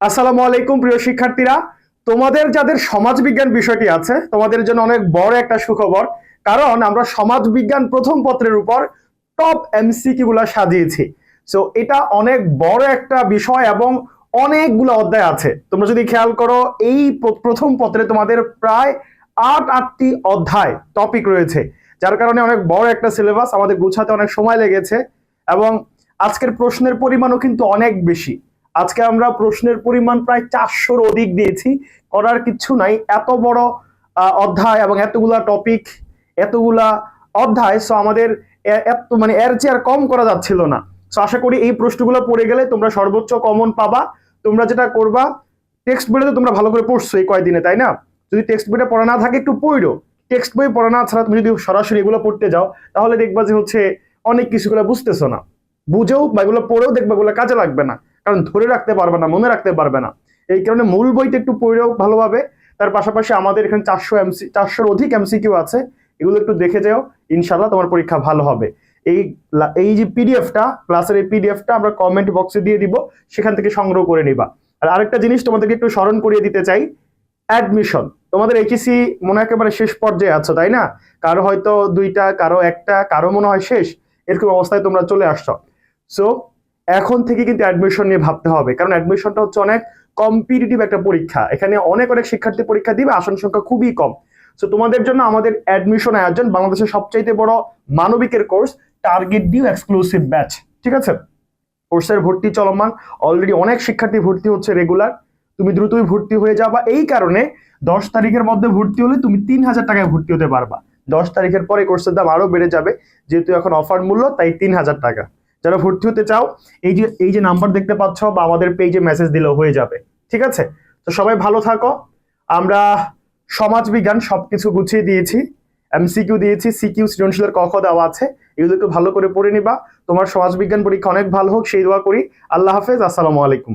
আসসালামু আলাইকুম, প্রিয় শিক্ষার্থীরা। তোমাদের যাদের সমাজবিজ্ঞান বিষয়টি আছে, তোমাদের জন্য অনেক বড় একটা সুখবর, কারণ আমরা সমাজ বিজ্ঞান প্রথম পত্রের উপর টপ এমসিকিউ গুলা সাজিয়েছি। সো এটা অনেক বড় একটা বিষয় এবং অনেকগুলো অধ্যায় আছে। তোমরা যদি খেয়াল করো, এই প্রথম পত্রে তোমাদের প্রায় আট, আটটি অধ্যায় টপিক রয়েছে। যার কারণে অনেক বড় একটা সিলেবাস আমাদের গুছাতে অনেক সময় লেগেছে এবং আজকের প্রশ্নের পরিমাণও কিন্তু অনেক বেশি। আজকে আমরা প্রশ্নের পরিমাণ প্রায় চারশোর অধিক দিয়েছি। করার কিছু নাই। এত বড় অধ্যায় এবং এতগুলা টপিক এতগুলা অধ্যায় সো আমাদের এত মানে এর চেয়ে আর কম করা যাচ্ছিল না। সো আশা করি এই প্রশ্নগুলো পড়ে গেলে তোমরা সর্বোচ্চ কমন পাবা। তোমরা যেটা করবা টেক্সট বইটা তো তোমরা ভালো করে পড়ছো এই কয়দিনে, তাই না? যদি টেক্সট বইটা পড়া না থাকে, একটু পড়ো। টেক্সট বই পড়া না ছাড়া তুমি যদি সরাসরি এগুলো পড়তে যাও, তাহলে দেখবা যে হচ্ছে অনেক কিছুগুলো বুঝতেছো না। বুঝেও বা এগুলো পড়েও দেখবা এগুলো কাজে লাগবে না। কারণ ধরে রাখতে পারবে না, মনে রাখতে পারবে না। এই কারণে মূল বইটা একটু পড়েও ভালোভাবে। তার পাশাপাশি আমাদের এখানে চারশো এমসি চারশোর অধিক এমসিকিউ আছে। এগুলো একটু দেখে যাও ইনশাল্লাহ তোমার পরীক্ষা ভালো হবে। এই এই যে পিডিএফটা ক্লাসের এই পিডিএফটা আমরা কমেন্ট বক্সে দিয়ে দিব, সেখান থেকে সংগ্রহ করে নিবা। আর আরেকটা জিনিস তোমাদেরকে একটু স্মরণ করিয়ে দিতে চাই অ্যাডমিশন তোমাদের এইচএসি মনে হয় একেবারে শেষ পর্যায়ে আছো, তাই না? কারও হয়তো দুইটা, কারও একটা, কারও মনে হয় শেষ, এরকম অবস্থায় তোমরা চলে আসছো। সো এখন থেকে কিন্তু অ্যাডমিশন নিয়ে ভাবতে হবে। কারণ অ্যাডমিশনটা হচ্ছে অনেক কম্পিটিটিভ একটা পরীক্ষা। এখানে অনেক অনেক শিক্ষার্থী পরীক্ষা দিবে, আসন সংখ্যা খুবই কম। সো তোমাদের জন্য আমাদের অ্যাডমিশন আয়োজন বাংলাদেশের সবচাইতে বড় মানবিকের course target due exclusive batch ঠিক আছে? কোর্সের ভর্তি চলমান। অলরেডি অনেক শিক্ষার্থী ভর্তি হচ্ছে রেগুলার তুমি দ্রুতই ভর্তি হয়ে যাবা। এই কারণে দশ তারিখের মধ্যে ভর্তি হলে তুমি তিন হাজার টাকায় ভর্তি হতে পারবা। দশ তারিখের পরে কোর্সের দাম আরও বেড়ে যাবে। যেহেতু এখন অফার মূল্য, তাই তিন হাজার টাকা। যারা ভর্তি হতে চাও, এই যে এই যে নাম্বার দেখতে পাচ্ছ বা আমাদের পেজে মেসেজ দিলেও হয়ে যাবে, ঠিক আছে? তো সবাই ভালো থাকো। আমরা সমাজবিজ্ঞান সবকিছু গুছিয়ে দিয়েছি এমসিকিউ দিয়েছি সিকিউ সৃজনশীলের কখ দেওয়া আছে। এগুলো একটু ভালো করে পড়ে নিবা। তোমার সমাজবিজ্ঞান পরীক্ষা অনেক ভালো হোক, সেই দোয়া করি। আল্লাহ হাফেজ, আসসালামু আলাইকুম।